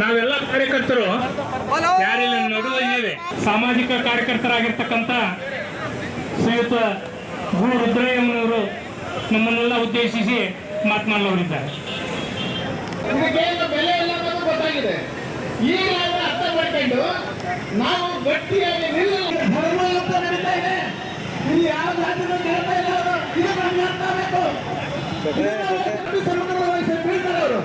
ನಾವೆಲ್ಲ ಕಾರ್ಯಕರ್ತರು. ಯಾರಿಲ್ಲ ನಡುವೆ ಸಾಮಾಜಿಕ ಕಾರ್ಯಕರ್ತರಾಗಿರ್ತಕ್ಕಂಥ ಶ್ರೀಯುತ ಗುರು ರುದ್ರಯ್ಯಮ್ಮನವರು ನಮ್ಮನ್ನೆಲ್ಲ ಉದ್ದೇಶಿಸಿ ಮಾತನಾಡಲಿದ್ದಾರೆ ನಿಮಗೇನು ಬೆಲೆ ಇಲ್ಲ ಅನ್ನೋದು ಗೊತ್ತಾಗಿದೆ. ಈಗ ನಾವು ಅರ್ಥ ಮಾಡ್ಕೊಂಡು ನಾವು ಗಟ್ಟಿಯಾಗಿ ನಿಲ್ಲಲು ಧರ್ಮ ಅಂತ ನಡೀತಾ ಇದೆ. ಇಲ್ಲಿ ಯಾವ ಜಾತಿಗಳು ಹೇಳ್ತಾ ಇಲ್ಲ ಅವರು. ಇದು ನಮ್ಗೆ ಅರ್ಥ ಆಗಬೇಕು ಸಮುದ್ರದ ವಯಸ್ಸು ಬೀಳ್ತಾರೆ ಅವರು.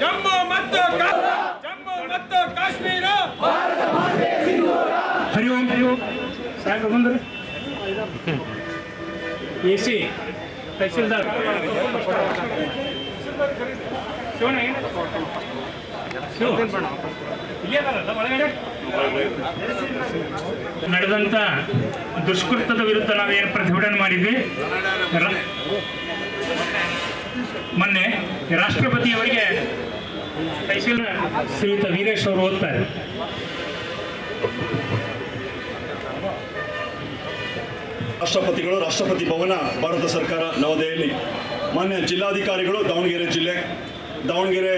ಜಮ್ಮು ಮತ್ತು ಜಮ್ಮು ಮತ್ತು ಕಾಶ್ಮೀರ. ಎ ಸಿ ತಹಸೀಲ್ದಾರ್ ನಡೆದಂತ ದುಷ್ಕೃತದ ವಿರುದ್ಧ ನಾವೇನು ಪ್ರತಿಭಟನೆ ಮಾಡಿದ್ವಿ? ಮೊನ್ನೆ ರಾಷ್ಟ್ರಪತಿಯವರಿಗೆ ತಹಸೀಲ್ದಾರ್ ಶ್ರೀಯುತ ವೀರೇಶ್ ಅವರು ಓದ್ತಾರೆ. ರಾಷ್ಟ್ರಪತಿಗಳು ರಾಷ್ಟ್ರಪತಿ ಭವನ ಭಾರತ ಸರ್ಕಾರ ನವದೆಹಲಿ. ಮಾನ್ಯ ಜಿಲ್ಲಾಧಿಕಾರಿಗಳು ದಾವಣಗೆರೆ ಜಿಲ್ಲೆ ದಾವಣಗೆರೆ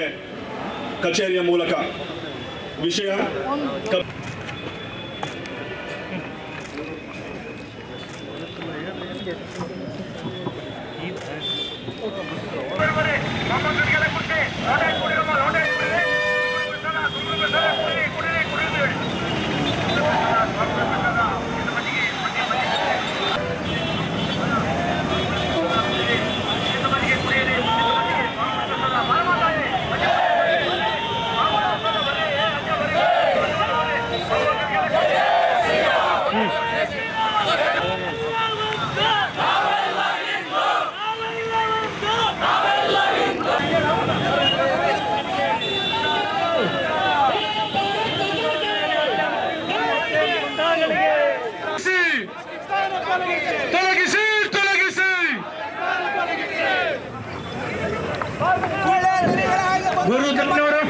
ಕಚೇರಿಯ ಮೂಲಕ. ವಿಷಯ ಗುರುದಪ್ಪನವರು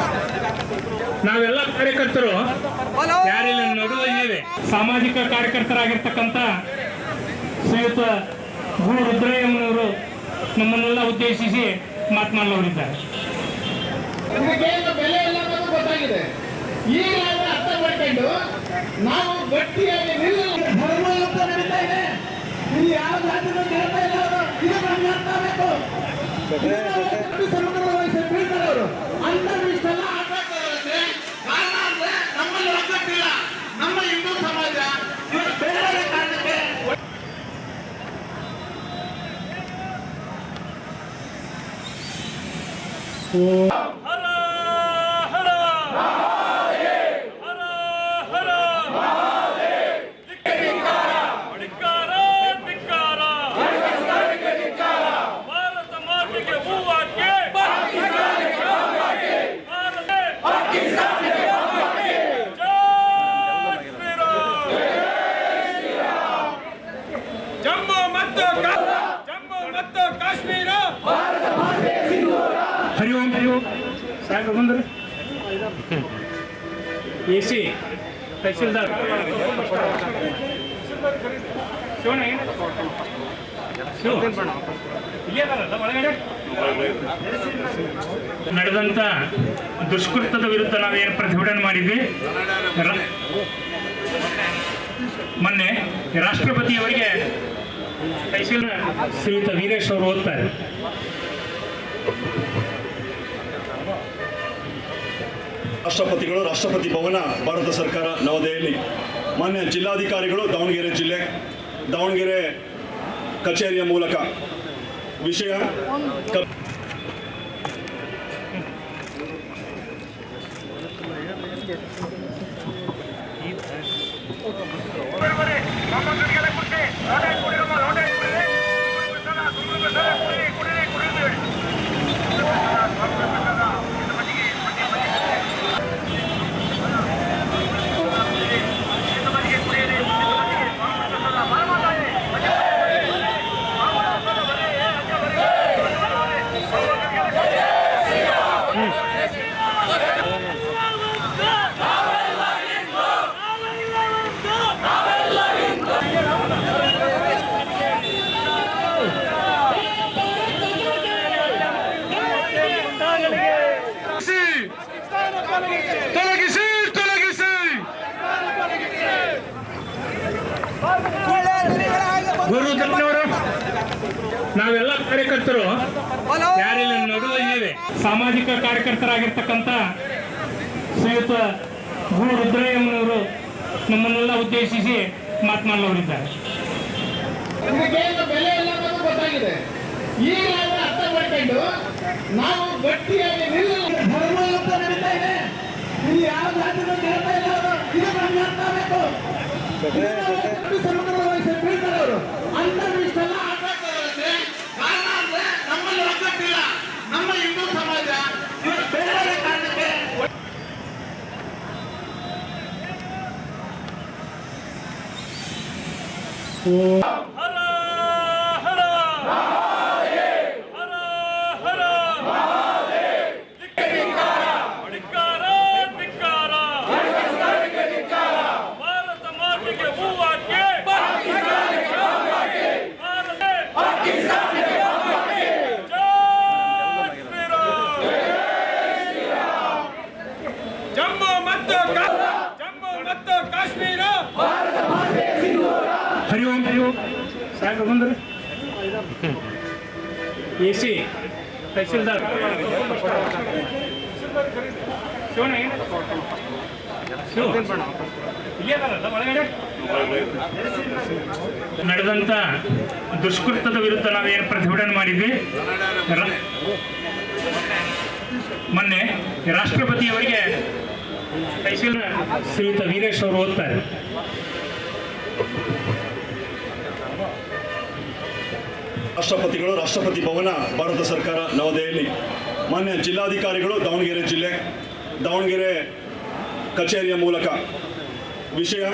ನಾವೆಲ್ಲ ಕಾರ್ಯಕರ್ತರು. ಯಾರಿಲ್ಲ ನಡುವೆ ಸಾಮಾಜಿಕ ಕಾರ್ಯಕರ್ತರಾಗಿರ್ತಕ್ಕಂಥ ಶ್ರೀಯುತ ಗುರು ರುದ್ರಯ್ಯಮ್ಮನವರು ನಮ್ಮನ್ನೆಲ್ಲ ಉದ್ದೇಶಿಸಿ ಮಾತನಾಡಲಿದ್ದಾರೆ ಬೆಲೆ ಇಲ್ಲ ಅನ್ನೋದು ಗೊತ್ತಾಗಿದೆ. ಈಗ ನಾವು ಅರ್ಥ ಮಾಡ್ಕೊಂಡು ನಾವು ಗಟ್ಟಿಯಾಗಿ ನಿಲ್ಲಲು ಧರ್ಮ ಯುದ್ಧ ನಡೀತಾ ಇದೆ. ಇಲ್ಲಿ ಯಾವ ಜಾತಿಗೂ ಕೇಳ್ತಾ ಇಲ್ಲ ಇದು ನಮ್ಗೆ ಅರ್ಥ ಹರ ಹರ ಹರ ಹರ ಧಿಕ್ಕಾರ ಧಿಕ್ಕಾರ ಭಾರತ ಮಾತಿಗೆ ಹೂವಾಕೆ ಭಾರತ ಜೈ ಶ್ರೀರಾಮ್. ಜಮ್ಮು ಮತ್ತು ಕಾ- ಜಮ್ಮು ಮತ್ತು ಕಾಶ್ಮೀರ ಹರಿ ಓಂ ಹರಿ ಓಂ ಸಾಹೇಬ್ರು ಬಂದ್ರಿ ಎ ಸಿ, ತಹಶೀಲ್ದಾರ್. ಶಿವಣ್ಣ ನಡೆದಂತ ದುಷ್ಕೃತದ ವಿರುದ್ಧ ನಾವೇನು ಪ್ರತಿಭಟನೆ ಮಾಡಿದ್ವಿ? ಮೊನ್ನೆ ರಾಷ್ಟ್ರಪತಿಯವರಿಗೆ ತಹಶೀಲ್ದಾರ್ ಶ್ರೀಯುತ ವೀರೇಶ್ ಅವರು ಓದ್ತಾರೆ. ರಾಷ್ಟ್ರಪತಿಗಳು ರಾಷ್ಟ್ರಪತಿ ಭವನ ಭಾರತ ಸರ್ಕಾರ ನವದೆಹಲಿ. ಮಾನ್ಯ ಜಿಲ್ಲಾಧಿಕಾರಿಗಳು ದಾವಣಗೆರೆ ಜಿಲ್ಲೆ ದಾವಣಗೆರೆ ಕಚೇರಿಯ ಮೂಲಕ. ವಿಷಯ ನಾವೆಲ್ಲ ಕಾರ್ಯಕರ್ತರು. ಯಾರಿಲ್ಲ ನಡುವೆ ಸಾಮಾಜಿಕ ಕಾರ್ಯಕರ್ತರಾಗಿರ್ತಕ್ಕಂಥ ಶ್ರೀಯುತ ಭೂ ರುದ್ರಯ್ಯಮ್ಮನವರು ನಮ್ಮನ್ನೆಲ್ಲ ಉದ್ದೇಶಿಸಿ ಮಾತನಾಡಲಿದ್ದಾರೆ ಇದಕ್ಕೇನು ಬೆಲೆ ಅನ್ನೋದು ಗೊತ್ತಾಗಿದೆ. ಈಗಲಾದ್ರೂ ಅರ್ಥ ಮಾಡ್ಕೊಂಡು ನಾವು ಗಟ್ಟಿಯಾಗಿ ನಿಲ್ಲಲು ಧರ್ಮ ಅಂತ ನಡೀತಾ ಇದೆ. ಇಲ್ಲಿ ಯಾವ ಜಾತಿನೂ ಕೇಳ್ತಾ ಇಲ್ಲ ಇದು ಅರ್ಥ ಆಗಬೇಕು. ಜಮ್ಮು ಮತ್ತು ಜಮ್ಮು ಮತ್ತು ಕಾಶ್ಮೀರ. ಭಾರತ ಸಾಹೇಬ್ರು ಬಂದ್ರಿ? ಎ ಸಿ ತಹಸೀಲ್ದಾರ್ ಶಿವಣ್ಣ ನಡೆದಂತ ದುಷ್ಕೃತದ ವಿರುದ್ಧ ನಾವೇನು ಪ್ರತಿಭಟನೆ ಮಾಡಿದ್ವಿ? ಮೊನ್ನೆ ರಾಷ್ಟ್ರಪತಿಯವರಿಗೆ ತಹಸೀಲ್ದಾರ್ ಶ್ರೀಯುತ ವೀರೇಶ್ ಅವರು ಓದ್ತಾರೆ. ರಾಷ್ಟ್ರಪತಿಗಳು ರಾಷ್ಟ್ರಪತಿ ಭವನ ಭಾರತ ಸರ್ಕಾರ ನವದೆಹಲಿ. ಮಾನ್ಯ ಜಿಲ್ಲಾಧಿಕಾರಿಗಳು ದಾವಣಗೆರೆ ಜಿಲ್ಲೆ ದಾವಣಗೆರೆ ಕಚೇರಿಯ ಮೂಲಕ. ವಿಷಯ